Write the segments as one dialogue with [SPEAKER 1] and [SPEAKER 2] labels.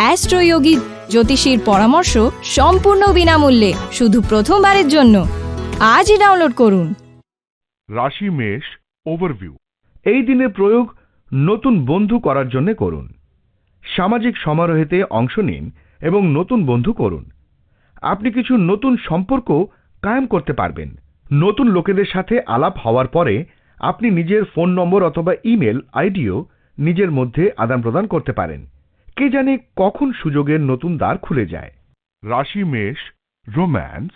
[SPEAKER 1] অ্যাস্ট্রোয়োগী জ্যোতিষীর পরামর্শ সম্পূর্ণ বিনামূল্যে, শুধু প্রথমবারের জন্য। আজই ডাউনলোড করুন।
[SPEAKER 2] রাশি মেষ ওভারভিউ
[SPEAKER 3] এই দিনের প্রয়োগ নতুন বন্ধু করার জন্য করুন। সামাজিক সমারোহেতে অংশ নিন এবং নতুন বন্ধু করুন। আপনি কিছু নতুন সম্পর্ক কায়েম করতে পারবেন। নতুন লোকেদের সাথে আলাপ হওয়ার পরে আপনি নিজের ফোন নম্বর অথবা ইমেল আইডিও নিজের মধ্যে আদান প্রদান করতে পারেন। কে জানে কখন সুযোগের নতুন দ্বার খুলে যায়।
[SPEAKER 2] রাশি মেষ রোম্যান্স।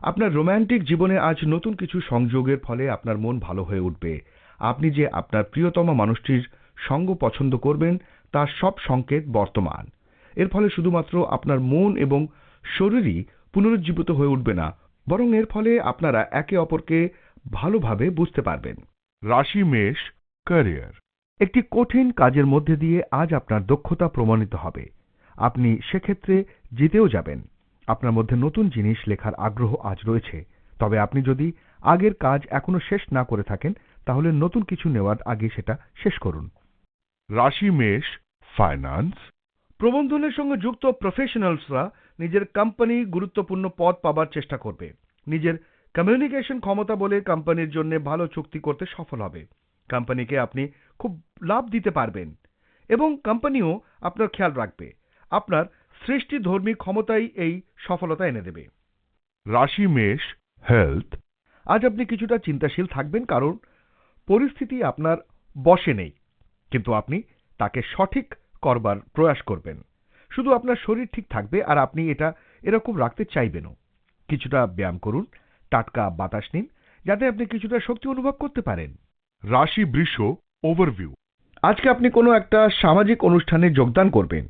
[SPEAKER 3] আপনার রোম্যান্টিক জীবনে আজ নতুন কিছু সংযোগের ফলে আপনার মন ভালো হয়ে উঠবে। আপনি যে আপনার প্রিয়তম মানুষটির সঙ্গ পছন্দ করবেন তার সব সংকেত বর্তমান। এর ফলে শুধুমাত্র আপনার মন এবং শরীরই পুনরুজ্জীবিত হয়ে উঠবে না বরং এর ফলে আপনারা একে অপরকে ভালোভাবে বুঝতে পারবেন।
[SPEAKER 2] রাশি মেষ ক্যারিয়ার।
[SPEAKER 3] একটি কঠিন কাজের মধ্যে দিয়ে আজ আপনার দক্ষতা প্রমাণিত হবে। আপনি সেক্ষেত্রে জিতেও যাবেন। আপনার মধ্যে নতুন জিনিস লেখার আগ্রহ আজ রয়েছে। তবে আপনি যদি আগের কাজ এখনও শেষ না করে থাকেন তাহলে নতুন কিছু নেওয়ার আগে সেটা শেষ করুন।
[SPEAKER 2] রাশি মেষ ফাইন্যান্স
[SPEAKER 3] প্রবন্ধনের সঙ্গে যুক্ত প্রফেশনালসরা নিজের কোম্পানি গুরুত্বপূর্ণ পদ পাবার চেষ্টা করবে। নিজের কমিউনিকেশন ক্ষমতা বলে কোম্পানির জন্য ভালো চুক্তি করতে সফল হবে। কোম্পানিকে আপনি খুব লাভ দিতে পারবেন এবং কোম্পানিও আপনার খেয়াল রাখবে। আপনার সৃষ্টিধর্মী ক্ষমতাই এই সফলতা এনে দেবে।
[SPEAKER 2] রাশি মেষ হেলথ
[SPEAKER 3] আজ আপনি কিছুটা চিন্তাশীল থাকবেন কারণ পরিস্থিতি আপনার বশে নেই কিন্তু আপনি তাকে সঠিক করবার প্রয়াস করবেন। শুধু আপনার শরীর ঠিক থাকবে আর আপনি এটা এরকম রাখতে চাইবেনও। কিছুটা ব্যায়াম করুন টাটকা বাতাস নিন যাতে আপনি কিছুটা শক্তি অনুভব করতে পারেন।
[SPEAKER 2] রাশি বৃষ ওভারভিউ
[SPEAKER 3] আজকে আপনি কোনো একটা সামাজিক অনুষ্ঠানে যোগদান করবেন।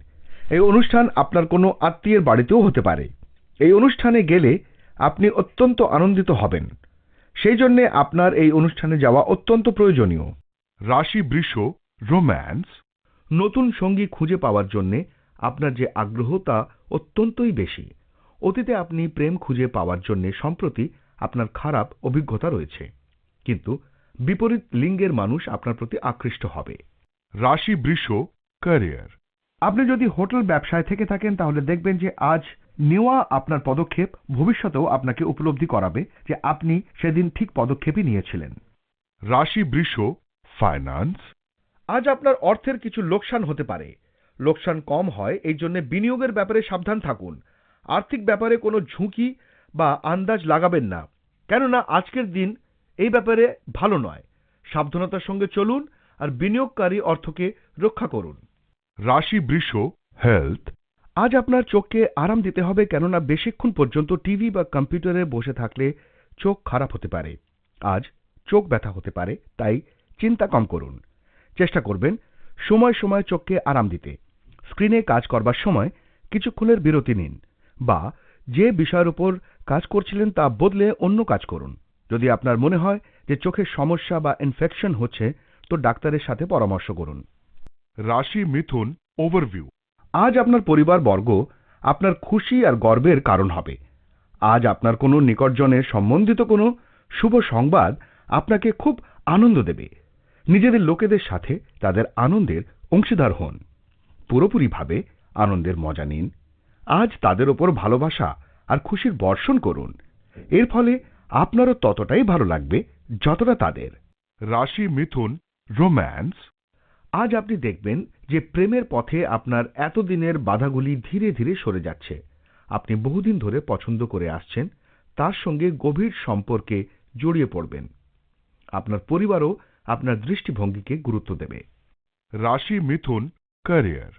[SPEAKER 3] এই অনুষ্ঠান আপনার কোনো আত্মীয়ের বাড়িতেও হতে পারে। এই অনুষ্ঠানে গেলে আপনি অত্যন্ত আনন্দিত হবেন। সেই জন্যে আপনার এই অনুষ্ঠানে যাওয়া অত্যন্ত প্রয়োজনীয়।
[SPEAKER 2] রাশি, বৃষ, রোম্যান্স,
[SPEAKER 3] নতুন সঙ্গী খুঁজে পাওয়ার জন্যে আপনার যে আগ্রহ তা অত্যন্তই বেশি। অতীতে আপনি প্রেম খুঁজে পাওয়ার জন্য সম্প্রতি আপনার খারাপ অভিজ্ঞতা রয়েছে। কিন্তু বিপরীত লিঙ্গের মানুষ আপনার প্রতি আকৃষ্ট হবে।
[SPEAKER 2] রাশি বৃষ ক্যারিয়ার
[SPEAKER 3] আপনি যদি হোটেল ব্যবসায় থেকে থাকেন, তাহলে দেখবেন যে আজ নেওয়া আপনার পদক্ষেপ ভবিষ্যতেও আপনাকে উপলব্ধি করাবে যে আপনি সেদিন ঠিক পদক্ষেপই নিয়েছিলেন।
[SPEAKER 2] রাশি বৃষ ফাইন্যান্স
[SPEAKER 3] আজ আপনার অর্থের কিছু লোকসান হতে পারে। লোকসান কম হয়, এই জন্য বিনিয়োগের ব্যাপারে সাবধান থাকুন। আর্থিক ব্যাপারে কোনো ঝুঁকি বা আন্দাজ লাগাবেন না। কেননা আজকের দিন এই ব্যাপারে ভালো নয়। সাবধানতার সঙ্গে চলুন আর বিনিয়োগকারী অর্থকে রক্ষা করুন।
[SPEAKER 2] রাশি বৃষ হেলথ,
[SPEAKER 3] আজ আপনার চোখকে আরাম দিতে হবে কেননা বেশিক্ষণ পর্যন্ত টিভি বা কম্পিউটারে বসে থাকলে চোখ খারাপ হতে পারে। আজ চোখ ব্যথা হতে পারে, তাই চিন্তা কম করুন। চেষ্টা করবেন সময় সময় চোখকে আরাম দিতে। স্ক্রিনে কাজ করবার সময় কিছুক্ষণের বিরতি নিন বা যে বিষয়ের উপর কাজ করছিলেন তা বদলে অন্য কাজ করুন। যদি আপনার মনে হয় যে চোখের সমস্যা বা ইনফেকশন হচ্ছে তো ডাক্তারের সাথে পরামর্শ করুন।
[SPEAKER 2] রাশি মিথুন ওভারভিউ
[SPEAKER 3] আজ আপনার পরিবারবর্গ আপনার খুশি আর গর্বের কারণ হবে। আজ আপনার কোনো নিকটজনের সম্বন্ধিত কোনো শুভ সংবাদ আপনাকে খুব আনন্দ দেবে। নিজেদের লোকেদের সাথে তাদের আনন্দের অংশীদার হন। পুরোপুরিভাবে আনন্দের মজা নিন। আজ তাদের ওপর ভালোবাসা আর খুশির বর্ষণ করুন। এর ফলে আপনারও ততটাই ভালো লাগবে যতটা তাদের।
[SPEAKER 2] রাশি মিথুন রোম্যান্স।
[SPEAKER 3] আজ আপনি দেখবেন যে প্রেমের পথে আপনার এতদিনের বাধাগুলি ধীরে ধীরে সরে যাচ্ছে। আপনি বহুদিন ধরে পছন্দ করে আসছেন তার সঙ্গে গভীর সম্পর্কে জড়িয়ে পড়বেন। আপনার পরিবারও আপনার দৃষ্টিভঙ্গিকে গুরুত্ব দেবে।
[SPEAKER 2] রাশি মিথুন ক্যারিয়ার।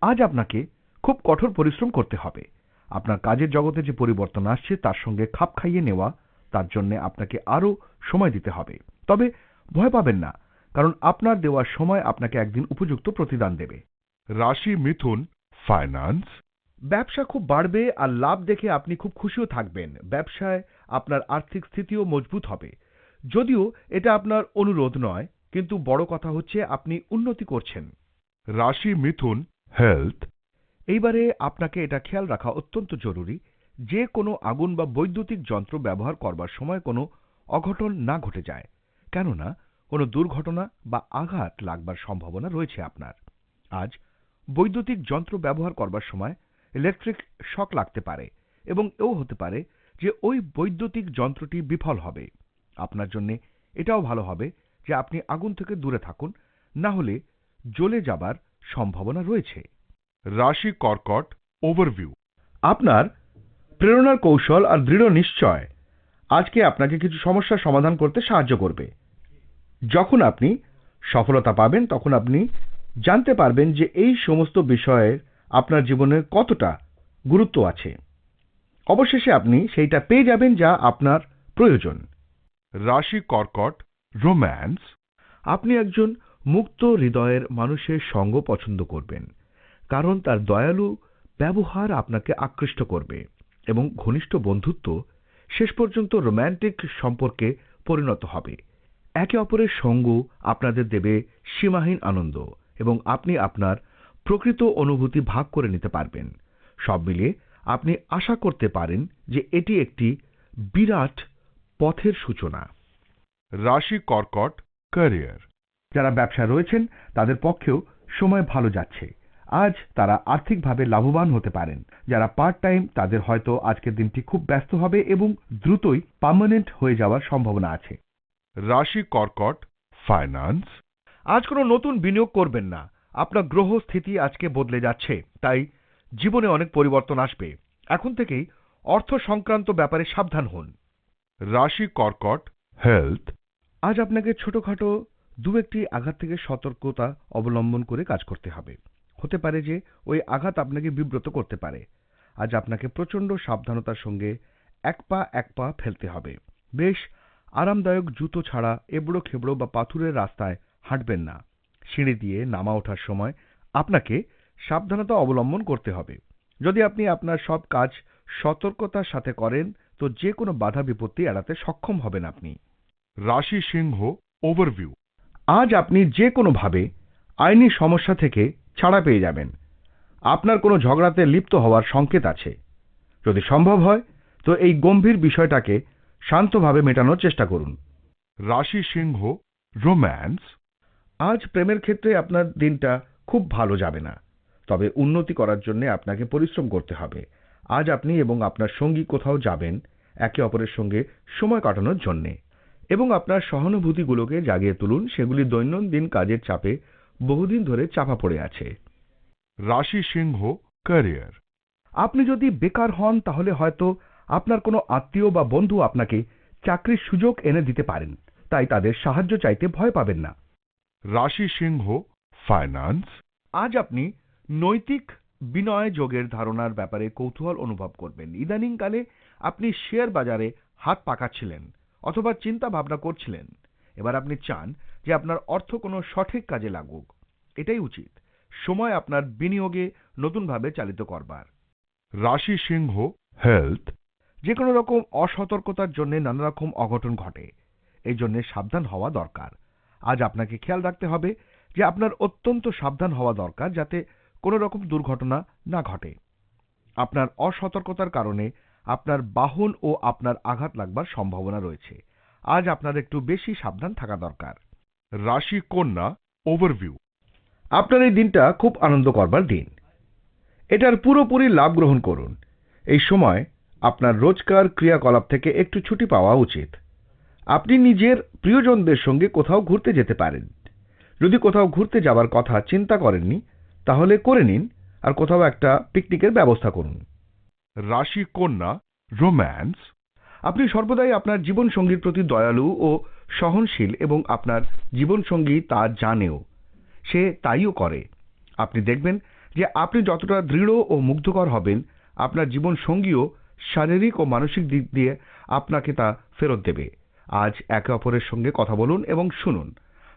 [SPEAKER 3] আজ আপনাকে খুব কঠোর পরিশ্রম করতে হবে। আপনার কাজের জগতে যে পরিবর্তন আসছে তার সঙ্গে খাপ খাইয়ে নেওয়া তার জন্য আপনাকে আরও সময় দিতে হবে। তবে ভয় পাবেন না কারণ আপনার দেওয়ার সময় আপনাকে একদিন উপযুক্ত প্রতিদান দেবে।
[SPEAKER 2] রাশি মিথুন ফাইন্যান্স
[SPEAKER 3] ব্যবসা খুব বাড়বে আর লাভ দেখে আপনি খুব খুশিও থাকবেন। ব্যবসায় আপনার আর্থিক স্থিতিও মজবুত হবে। যদিও এটা আপনার অনুরোধ নয় কিন্তু বড় কথা হচ্ছে আপনি উন্নতি করছেন।
[SPEAKER 2] রাশি মিথুন হেলথ
[SPEAKER 3] এইবারে আপনাকে এটা খেয়াল রাখা অত্যন্ত জরুরি যে কোনো আগুন বা বৈদ্যুতিক যন্ত্র ব্যবহার করবার সময় কোনো অঘটন না ঘটে যায় কেননা কোনো দুর্ঘটনা বা আঘাত লাগবার সম্ভাবনা রয়েছে আপনার। আজ বৈদ্যুতিক যন্ত্র ব্যবহার করবার সময় ইলেকট্রিক শক লাগতে পারে এবং এও হতে পারে যে ওই বৈদ্যুতিক যন্ত্রটি বিফল হবে। আপনার জন্য এটাও ভালো হবে যে আপনি আগুন থেকে দূরে থাকুন না হলে জ্বলে যাবার সম্ভাবনা রয়েছে।
[SPEAKER 2] রাশি কর্কট ওভারভিউ
[SPEAKER 3] আপনার প্রেরণার কৌশল আর দৃঢ় নিশ্চয় আজকে আপনাকে কিছু সমস্যার সমাধান করতে সাহায্য করবে। যখন আপনি সফলতা পাবেন, তখন আপনি জানতে পারবেন যে এই সমস্ত বিষয়ের আপনার জীবনের কতটা গুরুত্ব আছে। অবশেষে আপনি সেইটা পেয়ে যাবেন যা আপনার প্রয়োজন।
[SPEAKER 2] রাশি কর্কট, রোম্যান্স।
[SPEAKER 3] আপনি একজন মুক্ত হৃদয়ের মানুষের সঙ্গ পছন্দ করবেন, কারণ তার দয়ালু ব্যবহার আপনাকে আকৃষ্ট করবে। এবং ঘনিষ্ঠ বন্ধুত্ব শেষ পর্যন্ত রোম্যান্টিক সম্পর্কে পরিণত হবে। একে অপরের সঙ্গ আপনাদের দেবে সীমাহীন আনন্দ এবং আপনি আপনার প্রকৃত অনুভূতি ভাগ করে নিতে পারবেন। সব মিলিয়ে আপনি আশা করতে পারেন যে এটি একটি বিরাট পথের সূচনা।
[SPEAKER 2] রাশি কর্কট ক্যারিয়ার।
[SPEAKER 3] যারা ব্যবসায় রয়েছেন তাদের পক্ষেও সময় ভালো যাচ্ছে। আজ তারা আর্থিকভাবে লাভবান হতে পারেন। যারা পার্ট টাইম তাদের হয়তো আজকের দিনটি খুব ব্যস্ত হবে এবং দ্রুতই পার্মানেন্ট হয়ে যাওয়ার সম্ভাবনা আছে।
[SPEAKER 2] রাশি কর্কট ফাইন্যান্স
[SPEAKER 3] আজ কোনো নতুন বিনিয়োগ করবেন না। আপনার গ্রহ স্থিতি আজকে বদলে যাচ্ছে, তাই জীবনে অনেক পরিবর্তন আসবে। এখন থেকেই অর্থ সংক্রান্ত ব্যাপারে সাবধান হন।
[SPEAKER 2] রাশি কর্কট হেলথ
[SPEAKER 3] আজ আপনাকে ছোটখাটো দু একটি আঘাত থেকে সতর্কতা অবলম্বন করে কাজ করতে হবে। হতে পারে যে ওই আঘাত আপনাকে বিব্রত করতে পারে। আজ আপনাকে প্রচণ্ড সাবধানতার সঙ্গে এক পা এক পা ফেলতে হবে। বেশ, আরামদায়ক জুতো ছাড়া এবড়ো খেবড়ো বা পাথুরের রাস্তায় হাঁটবেন না। সিঁড়ি দিয়ে নামা ওঠার সময় আপনাকে সাবধানতা অবলম্বন করতে হবে। যদি আপনি আপনার সব কাজ সতর্কতার সাথে করেন, তো যে কোনো বাধা বিপত্তি এড়াতে সক্ষম হবেন আপনি।
[SPEAKER 2] রাশি সিংহ ওভারভিউ
[SPEAKER 3] আজ আপনি যে কোনোভাবে আইনি সমস্যা থেকে ছাড়া পেয়ে যাবেন। আপনার কোনো ঝগড়াতে লিপ্ত হওয়ার সংকেত আছে। যদি সম্ভব হয় তো এই গম্ভীর বিষয়টাকে শান্তভাবে মেটানোর চেষ্টা করুন।
[SPEAKER 2] রাশি সিংহ রোম্যান্স।
[SPEAKER 3] আজ প্রেমের ক্ষেত্রে আপনার দিনটা খুব ভালো যাবে না। তবে উন্নতি করার জন্য আপনাকে পরিশ্রম করতে হবে। আজ আপনি এবং আপনার সঙ্গী কোথাও যাবেন একে অপরের সঙ্গে সময় কাটানোর জন্যে। এবং আপনার সহানুভূতিগুলোকে জাগিয়ে তুলুন সেগুলি দৈনন্দিন কাজের চাপে বহুদিন ধরে চাপা পড়ে আছে।
[SPEAKER 2] রাশি সিংহ ক্যারিয়ার
[SPEAKER 3] আপনি যদি বেকার হন তাহলে হয়তো আপনার কোনো আত্মীয় বা বন্ধু আপনাকে চাকরির সুযোগ এনে দিতে পারেন। তাই তাদের সাহায্য চাইতে ভয় পাবেন না।
[SPEAKER 2] রাশি সিংহ ফাইন্যান্স
[SPEAKER 3] আজ আপনি নৈতিক বিনয় যোগের ধারণার ব্যাপারে কৌতূহল অনুভব করবেন। ইদানিংকালে আপনি শেয়ার বাজারে হাত পাকাচ্ছিলেন অথবা চিন্তা ভাবনা করছিলেন। এবার আপনি চান যে আপনার অর্থ কোনো সঠিক কাজে লাগুক। এটাই উচিত। সময় আপনার বিনিয়োগে নতুনভাবে চালিত করবার।
[SPEAKER 2] রাশি সিংহ হেলথ
[SPEAKER 3] যে কোনো রকম অসতর্কতার জন্য নানা রকম অঘটন ঘটে। এই জন্য সাবধান হওয়া দরকার। আজ আপনাকে খেয়াল রাখতে হবে যে আপনার অত্যন্ত সাবধান হওয়া দরকার যাতে কোনো রকম দুর্ঘটনা না ঘটে। আপনার অসতর্কতার কারণে আপনার বাহন ও আপনার আঘাত লাগবার সম্ভাবনা রয়েছে। আজ আপনার একটু বেশি সাবধান থাকা দরকার।
[SPEAKER 2] রাশি কন্যা ওভারভিউ
[SPEAKER 3] আপনার এই দিনটা খুব আনন্দ করবার দিন। এটার পুরোপুরি লাভ গ্রহণ করুন। এই সময় আপনার রোজকার ক্রিয়াকলাপ থেকে একটু ছুটি পাওয়া উচিত। আপনি নিজের প্রিয়জনদের সঙ্গে কোথাও ঘুরতে যেতে পারেন। যদি কোথাও ঘুরতে যাবার কথা চিন্তা করেননি তাহলে করে নিন আর কোথাও একটা পিকনিকের ব্যবস্থা করুন।
[SPEAKER 2] রাশি কন্যা রোম্যান্স
[SPEAKER 3] আপনি সর্বদাই আপনার জীবনসঙ্গীর প্রতি দয়ালু ও সহনশীল এবং আপনার জীবনসঙ্গী তা জানেও। সে তাইও করে। আপনি দেখবেন যে আপনি যতটা দৃঢ় ও মুগ্ধকর হবেন, আপনার জীবনসঙ্গীও শারীরিক ও মানসিক দিক দিয়ে আপনাকে তা ফেরত দেবে। আজ একে অপরের সঙ্গে কথা বলুন এবং শুনুন।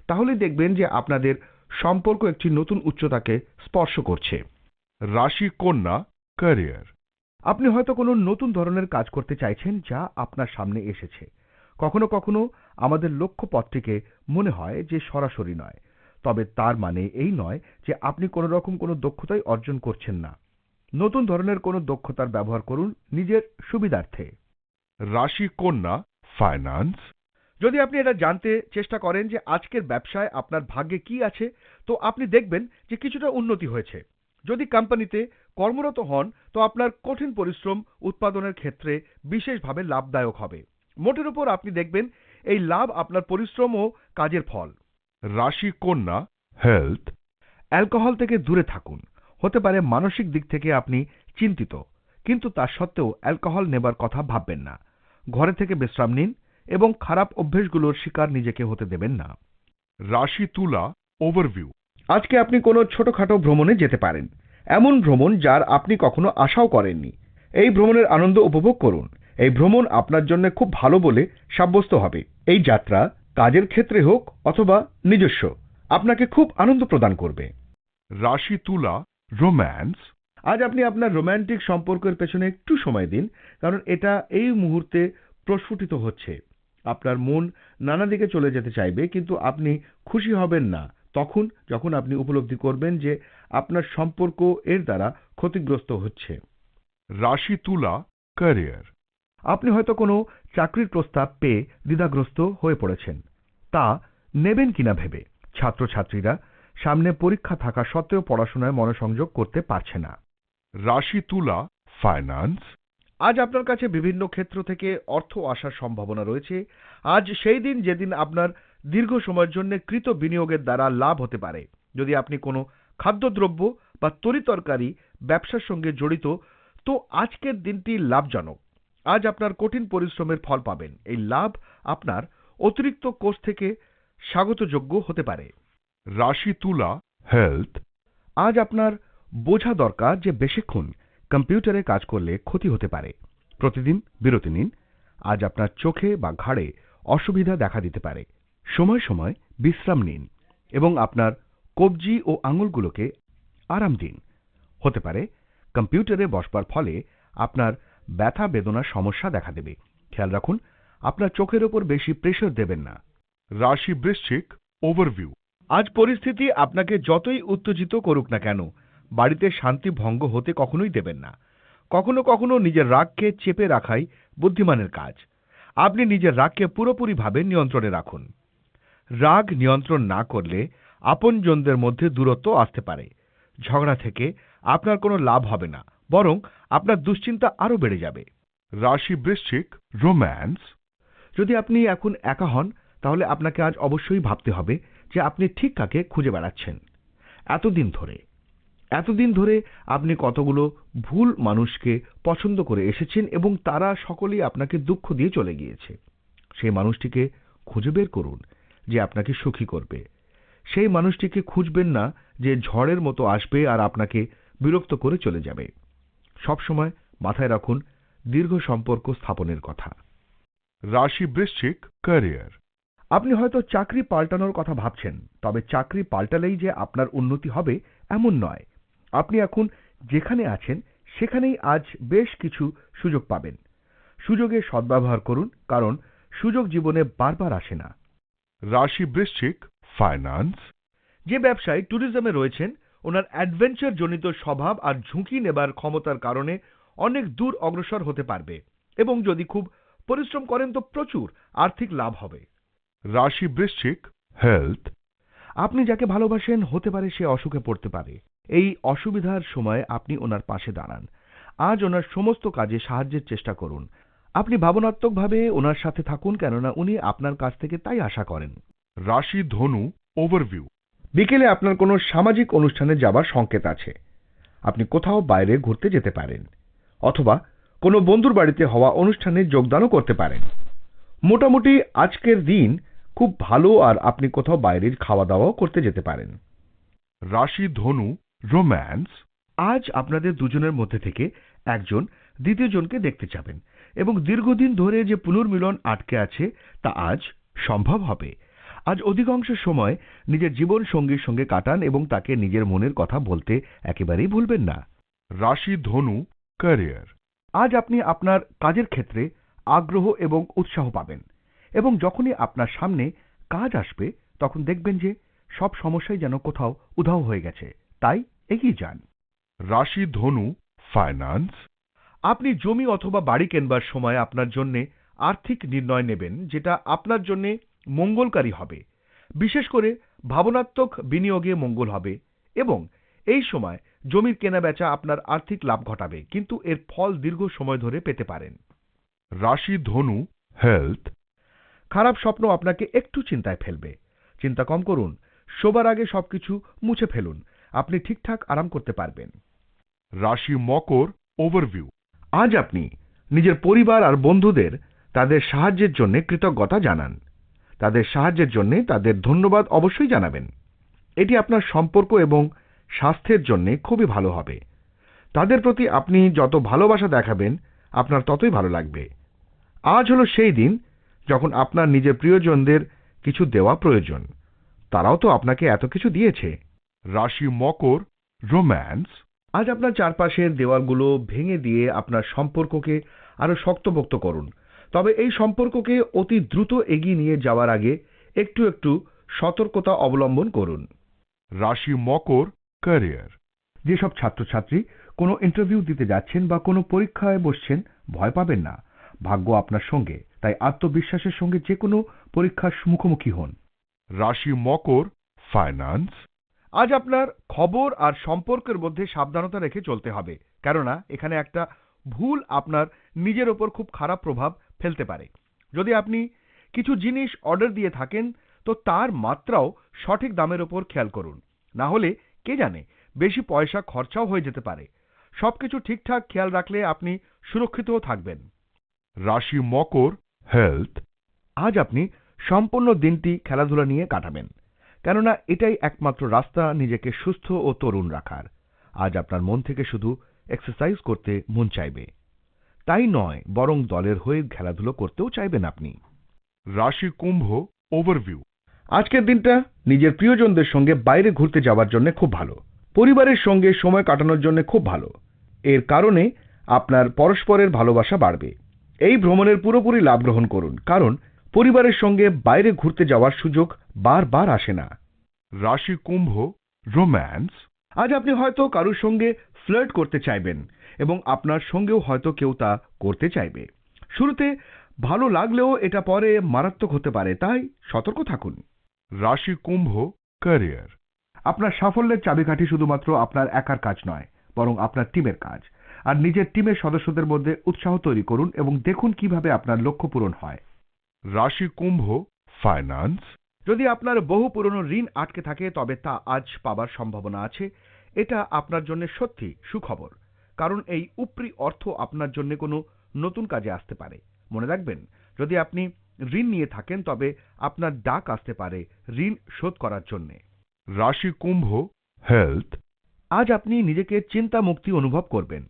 [SPEAKER 3] তাহলে দেখবেন যে আপনাদের সম্পর্ক একটি নতুন উচ্চতাকে স্পর্শ করছে।
[SPEAKER 2] রাশি কন্যা ক্যারিয়ার
[SPEAKER 3] আপনি হয়তো কোনো নতুন ধরনের কাজ করতে চাইছেন যা আপনার সামনে এসেছে। কখনো কখনো আমাদের লক্ষ্যপথটিকে মনে হয় যে সরাসরি নয় তবে তার মানে এই নয় যে আপনি কোনো রকম কোনো দক্ষতাই অর্জন করছেন না। নতুন ধরনের কোনো দক্ষতার ব্যবহার করুন নিজের সুবিধার্থে।
[SPEAKER 2] রাশি কন্যা ফাইন্যান্স
[SPEAKER 3] যদি আপনি এটা জানতে চেষ্টা করেন যে আজকের ব্যবসায় আপনার ভাগ্যে কি আছে তো আপনি দেখবেন যে কিছুটা উন্নতি হয়েছে। যদি কোম্পানিতে কর্মরত হন তো আপনার কঠিন পরিশ্রম উৎপাদনের ক্ষেত্রে বিশেষভাবে লাভদায়ক হবে। মোটের উপর আপনি দেখবেন এই লাভ আপনার পরিশ্রম ও কাজের ফল।
[SPEAKER 2] রাশি কন্যা হেলথ
[SPEAKER 3] অ্যালকোহল থেকে দূরে থাকুন। হতে পারে মানসিক দিক থেকে আপনি চিন্তিত, কিন্তু তা সত্ত্বেও অ্যালকোহল নেবার কথা ভাববেন না। ঘরে থেকে বিশ্রাম নিন এবং খারাপ অভ্যেসগুলোর শিকার নিজেকে হতে দেবেন না।
[SPEAKER 2] রাশি তুলা ওভারভিউ
[SPEAKER 3] আজকে আপনি কোনো ছোটখাটো ভ্রমণে যেতে পারেন। এমন ভ্রমণ যার আপনি কখনো আশাও করেননি। এই ভ্রমণের আনন্দ উপভোগ করুন। এই ভ্রমণ আপনার জন্য খুব ভালো বলে সাব্যস্ত হবে। এই যাত্রা কাজের ক্ষেত্রে হোক অথবা নিজস্ব আপনাকে খুব আনন্দ প্রদান করবে।
[SPEAKER 2] রাশি তুলা রোম্যান্স
[SPEAKER 3] আজ আপনি আপনার রোম্যান্টিক সম্পর্কের পেছনে একটু সময় দিন কারণ এটা এই মুহূর্তে প্রস্ফুটিত হচ্ছে। আপনার মন নানা দিকে চলে যেতে চাইবে কিন্তু আপনি খুশি হবেন না। তখন যখন আপনি উপলব্ধি করবেন যে আপনার সম্পর্ক এর দ্বারা ক্ষতিগ্রস্ত হচ্ছে।
[SPEAKER 2] রাশি তুলা ক্যারিয়ার
[SPEAKER 3] আপনি হয়তো কোনো চাকরির প্রস্তাব পেয়ে দ্বিধাগ্রস্ত হয়ে পড়েছেন। তা নেবেন কিনা ভেবে ছাত্রছাত্রীরা সামনে পরীক্ষা থাকা সত্ত্বেও পড়াশোনায় মনোসংযোগ করতে পারছে না।
[SPEAKER 2] রাশি তুলা ফাইন্যান্স
[SPEAKER 3] আজ আপনার কাছে বিভিন্ন ক্ষেত্র থেকে অর্থ আসার সম্ভাবনা রয়েছে। আজ সেই দিন যেদিন আপনার দীর্ঘ সময়ের জন্য কৃত বিনিয়োগের দ্বারা লাভ হতে পারে। যদি আপনি কোনো খাদ্যদ্রব্য বা তরিতরকারি ব্যবসার সঙ্গে জড়িত তো আজকের দিনটি লাভজনক। আজ আপনার কঠিন পরিশ্রমের ফল পাবেন। এই লাভ আপনার অতিরিক্ত কোষ থেকে স্বাগতযোগ্য হতে পারে।
[SPEAKER 2] রাশি তুলা হেলথ
[SPEAKER 3] আজ আপনার বোঝা দরকার যে বেশিক্ষণ কম্পিউটারে কাজ করলে ক্ষতি হতে পারে। প্রতিদিন বিরতি নিন। আজ আপনার চোখে বা ঘাড়ে অসুবিধা দেখা দিতে পারে। সময় সময় বিশ্রাম নিন এবং আপনার কবজি ও আঙুলগুলোকে আরাম দিন। হতে পারে কম্পিউটারে বসবার ফলে আপনার ব্যথা, বেদনার সমস্যা দেখা দেবে। খেয়াল রাখুন, আপনার চোখের ওপর বেশি প্রেশার দেবেন না।
[SPEAKER 2] রাশি বৃশ্চিক ওভারভিউ
[SPEAKER 3] আজ পরিস্থিতি আপনাকে যতই উত্তেজিত করুক না কেন, বাড়িতে শান্তি ভঙ্গ হতে কখনোই দেবেন না। কখনো কখনো নিজের রাগকে চেপে রাখাই বুদ্ধিমানের কাজ। আপনি নিজের রাগকে পুরোপুরিভাবে নিয়ন্ত্রণে রাখুন। রাগ নিয়ন্ত্রণ না করলে আপনজনদের মধ্যে দূরত্ব আসতে পারে। ঝগড়া থেকে আপনার কোনো লাভ হবে না। বরং আপনার দুশ্চিন্তা আরও বেড়ে যাবে।
[SPEAKER 2] রাশি বৃশ্চিক রোম্যান্স।
[SPEAKER 3] যদি আপনি এখন একা হন তাহলে আপনাকে আজ অবশ্যই ভাবতে হবে যে আপনি ঠিক কাকে খুঁজে বেড়াচ্ছেন। এতদিন ধরে এতদিন ধরে আপনি কতগুলো ভুল মানুষকে পছন্দ করে এসেছেন এবং তারা সকলেই আপনাকে দুঃখ দিয়ে চলে গিয়েছে। সেই মানুষটিকে খুঁজে বের করুন যে আপনাকে সুখী করবে। সেই মানুষটিকে খুঁজবেন না যে ঝড়ের মতো আসবে আর আপনাকে বিরক্ত করে চলে যাবে। সবসময় মাথায় রাখুন দীর্ঘ সম্পর্ক স্থাপনের কথা।
[SPEAKER 2] রাশি বৃশ্চিক ক্যারিয়ার
[SPEAKER 3] আপনি হয়তো চাকরি পাল্টানোর কথা ভাবছেন তবে চাকরি পাল্টালেই যে আপনার উন্নতি হবে এমন নয়। আপনি এখন যেখানে আছেন সেখানেই আজ বেশ কিছু সুযোগ পাবেন। সুযোগে সদ্ব্যবহার করুন কারণ সুযোগ জীবনে বারবার আসে না।
[SPEAKER 2] রাশি বৃশ্চিক ফাইন্যান্স
[SPEAKER 3] যে ব্যবসায়ী ট্যুরিজমে রয়েছেন ওনার অ্যাডভেঞ্চার জনিত স্বভাব আর ঝুঁকি নেবার ক্ষমতার কারণে অনেক দূর অগ্রসর হতে পারবে এবং যদি খুব পরিশ্রম করেন তো প্রচুর আর্থিক লাভ হবে।
[SPEAKER 2] রাশি বৃশ্চিক হেলথ
[SPEAKER 3] আপনি যাকে ভালোবাসেন হতে পারে সে অসুখে পড়তে পারে। এই অসুবিধার সময় আপনি ওনার পাশে দাঁড়ান। আজ ওনার সমস্ত কাজে সাহায্যের চেষ্টা করুন। আপনি ভাবনাত্মকভাবে ওনার সাথে থাকুন কেননা উনি আপনার কাছ থেকে তাই আশা করেন।
[SPEAKER 2] রাশি ধনু ওভারভিউ
[SPEAKER 3] বিকেলে আপনার কোনো সামাজিক অনুষ্ঠানে যাবার সংকেত আছে। আপনি কোথাও বাইরে ঘুরতে যেতে পারেন, অথবা কোনো বন্ধুর বাড়িতে হওয়া অনুষ্ঠানে যোগদানও করতে পারেন। মোটামুটি আজকের দিন খুব ভালো আর আপনি কোথাও বাইরের খাওয়া দাওয়াও করতে যেতে পারেন।
[SPEAKER 2] রাশি, ধনু, রোম্যান্স,
[SPEAKER 3] আজ আপনাদের দুজনের মধ্যে থেকে একজন দ্বিতীয় জনকে দেখতে যাবেন এবং দীর্ঘদিন ধরে যে পুনর্মিলন আটকে আছে তা আজ সম্ভব হবে। আজ অধিকাংশ সময় নিজের জীবন সঙ্গীর সঙ্গে কাটান এবং তাকে নিজের মনের কথা বলতে একেবারেই ভুলবেন না।
[SPEAKER 2] রাশি ধনু ক্যারিয়ার
[SPEAKER 3] আজ আপনি আপনার কাজের ক্ষেত্রে আগ্রহ এবং উৎসাহ পাবেন এবং যখনই আপনার সামনে কাজ আসবে তখন দেখবেন যে সব সমস্যাই যেন কোথাও উধাও হয়ে গেছে। তাই এগিয়ে যান।
[SPEAKER 2] রাশি ধনু ফাইন্যান্স
[SPEAKER 3] আপনি জমি অথবা বাড়ি কেনবার সময় আপনার জন্যে আর্থিক নির্ণয় নেবেন যেটা আপনার জন্য মঙ্গলকারী হবে। বিশেষ করে ভাবনাত্মক বিনিয়োগে মঙ্গল হবে এবং এই সময় জমির কেনাবেচা আপনার আর্থিক লাভ ঘটাবে কিন্তু এর ফল দীর্ঘ সময় ধরে পেতে পারেন।
[SPEAKER 2] রাশি ধনু হেলথ
[SPEAKER 3] খারাপ স্বপ্ন আপনাকে একটু চিন্তায় ফেলবে। চিন্তা কম করুন শোবার আগে সবকিছু মুছে ফেলুন আপনি ঠিকঠাক আরাম করতে পারবেন।
[SPEAKER 2] রাশি মকর ওভারভিউ
[SPEAKER 3] আজ আপনি নিজের পরিবার আর বন্ধুদের তাদের সাহায্যের জন্য কৃতজ্ঞতা জানান। তাদের সাহায্যের জন্য তাদের ধন্যবাদ অবশ্যই জানাবেন। এটি আপনার সম্পর্ক এবং স্বাস্থ্যের জন্য খুবই ভালো হবে। তাদের প্রতি আপনি যত ভালোবাসা দেখাবেন আপনার ততই ভালো লাগবে। আজ হলো সেই দিন যখন আপনার নিজের প্রিয়জনদের কিছু দেওয়া প্রয়োজন। তারাও তো আপনাকে এত কিছু দিয়েছে।
[SPEAKER 2] রাশি মকর রোম্যান্স।
[SPEAKER 3] আজ আপনার চারপাশের দেওয়ালগুলো ভেঙে দিয়ে আপনার সম্পর্ককে আরও শক্তপোক্ত করুন। তবে এই সম্পর্ককে অতি দ্রুত এগিয়ে নিয়ে যাওয়ার আগে একটু একটু সতর্কতা অবলম্বন করুন।
[SPEAKER 2] রাশি মকর ক্যারিয়ার
[SPEAKER 3] যেসব ছাত্রছাত্রী কোনো ইন্টারভিউ দিতে যাচ্ছেন বা কোনো পরীক্ষায় বসছেন, ভয় পাবেন না। ভাগ্য আপনার সঙ্গে, তাই আত্মবিশ্বাসের সঙ্গে যে কোনো পরীক্ষার মুখোমুখি হন।
[SPEAKER 2] রাশি মকর ফাইন্যান্স
[SPEAKER 3] আজ আপনার খবর আর সম্পর্কের মধ্যে সাবধানতা রেখে চলতে হবে। কেননা, এখানে একটা ভুল আপনার নিজের ওপর খুব খারাপ প্রভাব ফেলতে পারে। যদি আপনি কিছু জিনিস অর্ডার দিয়ে থাকেন, তো তার মাত্রাও সঠিক দামের ওপর খেয়াল করুন। না হলে, কে জানে, বেশি পয়সা খরচাও হয়ে যেতে পারে। সবকিছু ঠিকঠাক খেয়াল রাখলে আপনি সুরক্ষিতও থাকবেন।
[SPEAKER 2] রাশি মকর হেলথ
[SPEAKER 3] আজ আপনি সম্পূর্ণ দিনটি খেলাধুলা নিয়ে কাটাবেন। কেননা, এটাই একমাত্র রাস্তা নিজেকে সুস্থ ও তরুণ রাখার। আজ আপনার মন থেকে শুধু এক্সারসাইজ করতে মন চাইবে। তাই নয় বরং দলের হয়ে খেলাধুলো করতেও চাইবেন আপনি।
[SPEAKER 2] রাশি কুম্ভ ওভারভিউ
[SPEAKER 3] আজকের দিনটা নিজের প্রিয়জনদের সঙ্গে বাইরে ঘুরতে যাওয়ার জন্য খুব ভালো। পরিবারের সঙ্গে সময় কাটানোর জন্য খুব ভালো। এর কারণে আপনার পরস্পরের ভালোবাসা বাড়বে। এই ভ্রমণের পুরোপুরি লাভ গ্রহণ করুন কারণ পরিবারের সঙ্গে বাইরে ঘুরতে যাওয়ার সুযোগ বারবার আসে না।
[SPEAKER 2] রাশি কুম্ভ রোম্যান্স
[SPEAKER 3] আজ আপনি হয়তো কারোর সঙ্গে ফ্লার্ট করতে চাইবেন। এবং আপনার সঙ্গেও হয়তো কেউ তা করতে চাইবে। শুরুতে ভালো লাগলেও এটা পরে মারাত্মক হতে পারে তাই সতর্ক থাকুন।
[SPEAKER 2] রাশি কুম্ভ ক্যারিয়ার
[SPEAKER 3] আপনার সাফল্যের চাবিকাঠি শুধুমাত্র আপনার একার কাজ নয় বরং আপনার টিমের কাজ। আর নিজের টিমের সদস্যদের মধ্যে উৎসাহ তৈরি করুন এবং দেখুন কীভাবে আপনার লক্ষ্য পূরণ হয়।
[SPEAKER 2] রাশি কুম্ভ ফাইন্যান্স
[SPEAKER 3] যদি আপনার বহু পুরনো ঋণ আটকে থাকে তবে তা আজ পাবার সম্ভাবনা আছে। এটা আপনার জন্য সত্যি সুখবর। কারণ এই উপরি অর্থ আপনার জন্য কোনো নতুন কাজে আসতে পারে। মনে রাখবেন যদি আপনি ঋণ নিয়ে থাকেন তবে আপনার ডাক আসতে পারে ঋণ শোধ করার জন্য।
[SPEAKER 2] রাশি কুম্ভ হেলথ
[SPEAKER 3] আজ আপনি নিজেকে চিন্তা মুক্তি অনুভব করবেন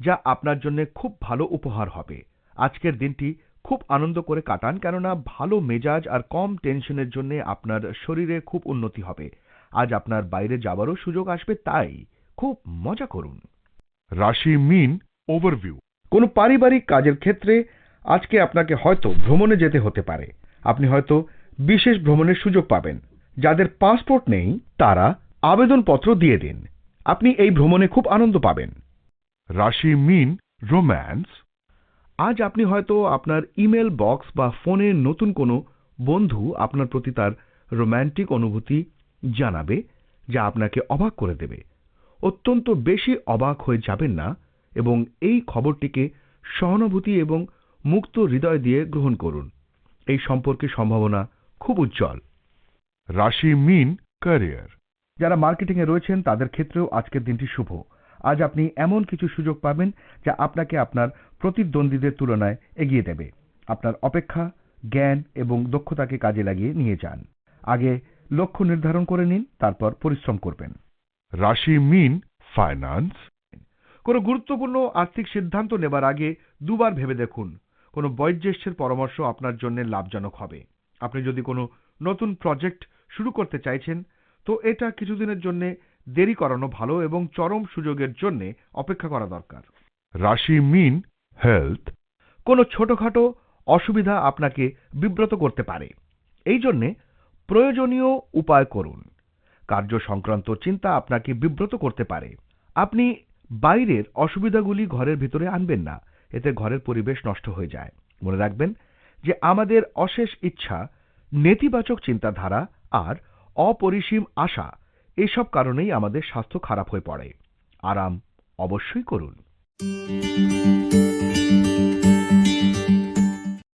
[SPEAKER 3] যা আপনার জন্য খুব ভালো উপহার হবে। আজকের দিনটি খুব আনন্দ করে কাটান কেননা ভালো মেজাজ আর কম টেনশনের জন্য আপনার শরীরে খুব উন্নতি হবে। আজ আপনার বাইরে যাবারও সুযোগ আসবে তাই খুব মজা করুন।
[SPEAKER 2] রাশি মিন ওভারভিউ
[SPEAKER 3] কোনো পারিবারিক কাজের ক্ষেত্রে আজকে আপনাকে হয়তো ভ্রমণে যেতে হতে পারে। আপনি হয়তো বিশেষ ভ্রমণের সুযোগ পাবেন। যাদের পাসপোর্ট নেই তারা আবেদনপত্র দিয়ে দিন। আপনি এই ভ্রমণে খুব আনন্দ পাবেন।
[SPEAKER 2] রাশি মিন রোম্যান্স
[SPEAKER 3] আজ আপনি হয়তো আপনার ইমেল বক্স বা ফোনে নতুন কোনো বন্ধু আপনার প্রতি তার রোম্যান্টিক অনুভূতি জানাবে যা আপনাকে অবাক করে দেবে। অত্যন্ত বেশি অবাক হয়ে যাবেন না এবং এই খবরটিকে সহানুভূতি এবং মুক্ত হৃদয় দিয়ে গ্রহণ করুন। এই সম্পর্কে সম্ভাবনা খুব উজ্জ্বল।
[SPEAKER 2] রাশি মিন ক্যারিয়ার।
[SPEAKER 3] যারা মার্কেটিংয়ে রয়েছেন তাদের ক্ষেত্রেও আজকের দিনটি শুভ। আজ আপনি এমন কিছু সুযোগ পাবেন যা আপনাকে আপনার প্রতিদ্বন্দ্বীদের তুলনায় এগিয়ে দেবে। আপনার অপেক্ষা জ্ঞান এবং দক্ষতাকে কাজে লাগিয়ে নিয়ে যান। আগে লক্ষ্য নির্ধারণ করে নিন তারপর পরিশ্রম করবেন।
[SPEAKER 2] রাশি মিন ফাইন্যান্স
[SPEAKER 3] কোনো গুরুত্বপূর্ণ আর্থিক সিদ্ধান্ত নেবার আগে দুবার ভেবে দেখুন। কোনো বয়োজ্যেষ্ঠের পরামর্শ আপনার জন্য লাভজনক হবে। আপনি যদি কোনো নতুন প্রজেক্ট শুরু করতে চাইছেন তো এটা কিছুদিনের জন্য দেরি করানো ভালো এবং চরম সুযোগের জন্য অপেক্ষা করা দরকার।
[SPEAKER 2] রাশি মিন হেলথ
[SPEAKER 3] কোনো ছোটখাটো অসুবিধা আপনাকে বিব্রত করতে পারে। এই জন্যে প্রয়োজনীয় উপায় করুন। কার্য সংক্রান্ত চিন্তা আপনাকে বিব্রত করতে পারে। আপনি বাইরের অসুবিধাগুলি ঘরের ভিতরে আনবেন না, এতে ঘরের পরিবেশ নষ্ট হয়ে যায়। মনে রাখবেন যে আমাদের অশেষ ইচ্ছা, নেতিবাচক চিন্তাধারা আর অপরিসীম আশা, এসব কারণেই আমাদের স্বাস্থ্য খারাপ হয়ে পড়ে। আরাম অবশ্যই করুন।